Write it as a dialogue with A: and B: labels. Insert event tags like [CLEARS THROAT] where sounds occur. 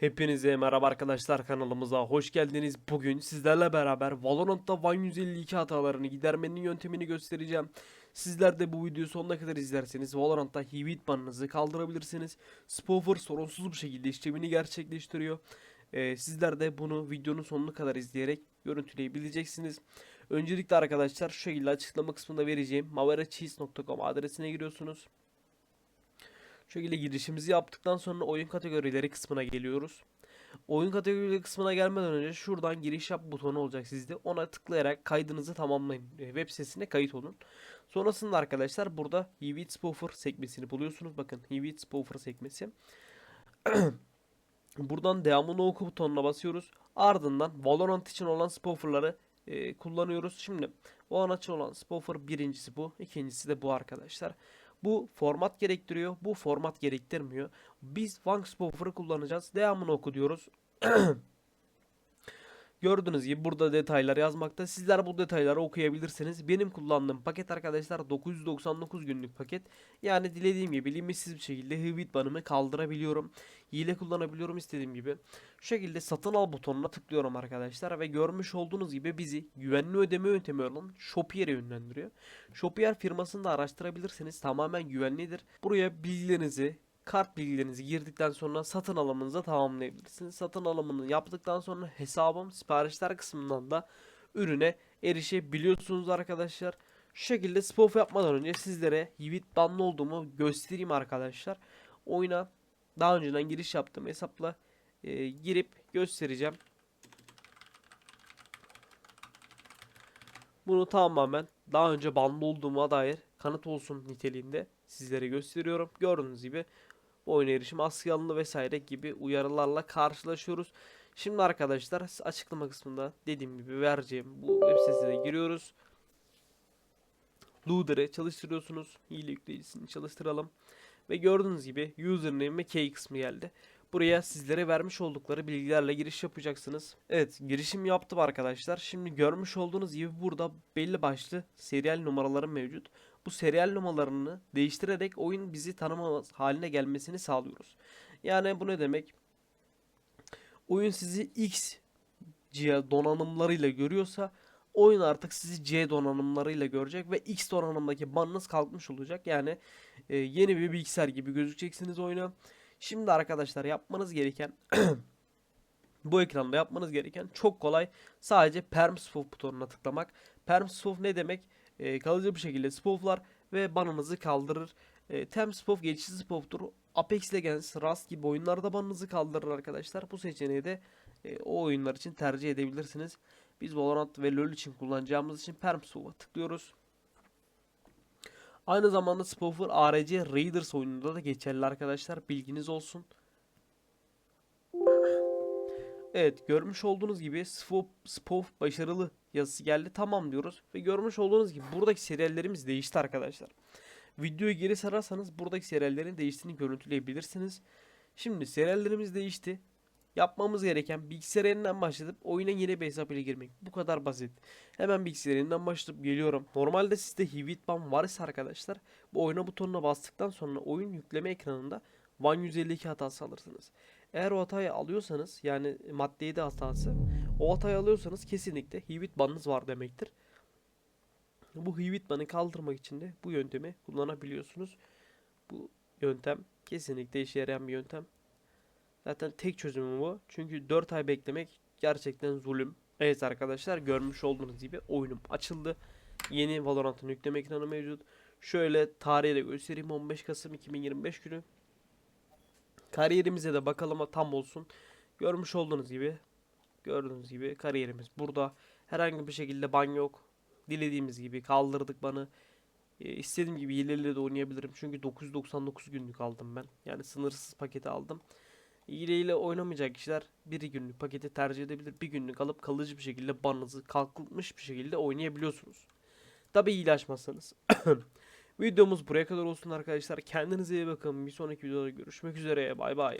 A: Hepinize merhaba arkadaşlar kanalımıza hoş geldiniz. Bugün sizlerle beraber Valorant'ta Van 152 hatalarını gidermenin yöntemini göstereceğim. Sizler de bu videoyu sonuna kadar izlerseniz Valorant'ta hibit banınızı kaldırabilirsiniz. Spoofer sorunsuz bir şekilde işlemini gerçekleştiriyor. Ee, sizler de bunu videonun sonuna kadar izleyerek görüntüleyebileceksiniz. Öncelikle arkadaşlar şu şekilde açıklama kısmında vereceğim maveracheese.com adresine giriyorsunuz. Şekilde girişimizi yaptıktan sonra oyun kategorileri kısmına geliyoruz. Oyun kategorileri kısmına gelmeden önce şuradan giriş yap butonu olacak sizde. Ona tıklayarak kaydınızı tamamlayın. Web sitesine kayıt olun. Sonrasında arkadaşlar burada Hivit Spoofer sekmesini buluyorsunuz. Bakın Hivit Spoofer sekmesi. [CLEARS THROAT] Buradan devamını oku butonuna basıyoruz. Ardından Valorant için olan spooferları e, kullanıyoruz. Şimdi Valorant için olan spoofer birincisi bu. ikincisi de bu arkadaşlar. Bu format gerektiriyor. Bu format gerektirmiyor. Biz Wang Spoofer'ı kullanacağız. Devamını oku diyoruz. [CLEARS THROAT] Gördüğünüz gibi burada detaylar yazmakta. Sizler bu detayları okuyabilirsiniz. Benim kullandığım paket arkadaşlar 999 günlük paket. Yani dilediğim gibi limitsiz bir şekilde Hibit banımı kaldırabiliyorum. Hile kullanabiliyorum istediğim gibi. Şu şekilde satın al butonuna tıklıyorum arkadaşlar ve görmüş olduğunuz gibi bizi güvenli ödeme yöntemi olan Shopier'e yönlendiriyor. Shopier firmasını da araştırabilirsiniz. Tamamen güvenlidir. Buraya bilgilerinizi, kart bilgilerinizi girdikten sonra satın alımınızı tamamlayabilirsiniz. Satın alımını yaptıktan sonra hesabım siparişler kısmından da ürüne erişebiliyorsunuz arkadaşlar. Şu şekilde spoof yapmadan önce sizlere Hibit banlı olduğumu göstereyim arkadaşlar. Oyuna daha önceden giriş yaptığım hesapla e, girip göstereceğim. Bunu tamamen daha önce banlı olduğuma dair kanıt olsun niteliğinde sizlere gösteriyorum. Gördüğünüz gibi bu oyuna erişim vesaire gibi uyarılarla karşılaşıyoruz. Şimdi arkadaşlar açıklama kısmında dediğim gibi vereceğim bu web sitesine giriyoruz. Loader'ı çalıştırıyorsunuz. Hile yükleyicisini çalıştıralım. Ve gördüğünüz gibi username ve key kısmı geldi. Buraya sizlere vermiş oldukları bilgilerle giriş yapacaksınız. Evet girişim yaptım arkadaşlar. Şimdi görmüş olduğunuz gibi burada belli başlı serial numaraları mevcut. Bu serial numaralarını değiştirerek oyun bizi tanımamaz haline gelmesini sağlıyoruz. Yani bu ne demek? Oyun sizi X donanımlarıyla görüyorsa oyun artık sizi C donanımlarıyla görecek ve X donanımdaki banınız kalkmış olacak. Yani e, yeni bir bilgisayar gibi gözükeceksiniz oyuna. Şimdi arkadaşlar yapmanız gereken [CLEARS THROAT] bu ekranda yapmanız gereken çok kolay. Sadece perm spoof butonuna tıklamak. Perm spoof ne demek? E, kalıcı bir şekilde spooflar ve banınızı kaldırır. E, temp spoof geçici spoof'tur. Apex Legends, Rust gibi oyunlarda banınızı kaldırır arkadaşlar. Bu seçeneği de e, o oyunlar için tercih edebilirsiniz. Biz Valorant ve LoL için kullanacağımız için perm spoof'a tıklıyoruz. Aynı zamanda Spoofer ARC Raiders oyununda da geçerli arkadaşlar. Bilginiz olsun. Evet görmüş olduğunuz gibi Spoof, Spoof başarılı yazısı geldi. Tamam diyoruz. Ve görmüş olduğunuz gibi buradaki seriallerimiz değişti arkadaşlar. Videoyu geri sararsanız buradaki seriallerin değiştiğini görüntüleyebilirsiniz. Şimdi seriallerimiz değişti. Yapmamız gereken bilgisayarından başlatıp oyuna yeni bir hesap ile girmek. Bu kadar basit. Hemen bilgisayarından başlayıp geliyorum. Normalde sizde Hivitban varsa arkadaşlar bu oyuna butonuna bastıktan sonra oyun yükleme ekranında Van 152 hatası alırsınız. Eğer o hatayı alıyorsanız yani madde de hatası o hatayı alıyorsanız kesinlikle Hivitban'ınız var demektir. Bu Hivitban'ı kaldırmak için de bu yöntemi kullanabiliyorsunuz. Bu yöntem kesinlikle işe yarayan bir yöntem. Zaten tek çözümü bu. Çünkü 4 ay beklemek gerçekten zulüm. Evet arkadaşlar görmüş olduğunuz gibi oyunum açıldı. Yeni Valorant'ın yükleme ekranı mevcut. Şöyle tarihi de göstereyim 15 Kasım 2025 günü. Kariyerimize de bakalım tam olsun. Görmüş olduğunuz gibi gördüğünüz gibi kariyerimiz burada. Herhangi bir şekilde ban yok. Dilediğimiz gibi kaldırdık banı. E, istediğim gibi hileyle de oynayabilirim. Çünkü 999 günlük aldım ben. Yani sınırsız paketi aldım. Hileyle oynamayacak kişiler bir günlük paketi tercih edebilir. Bir günlük alıp kalıcı bir şekilde banınızı kalkmış bir şekilde oynayabiliyorsunuz. Tabi hile açmazsanız. Videomuz buraya kadar olsun arkadaşlar. Kendinize iyi bakın. Bir sonraki videoda görüşmek üzere. Bay bay.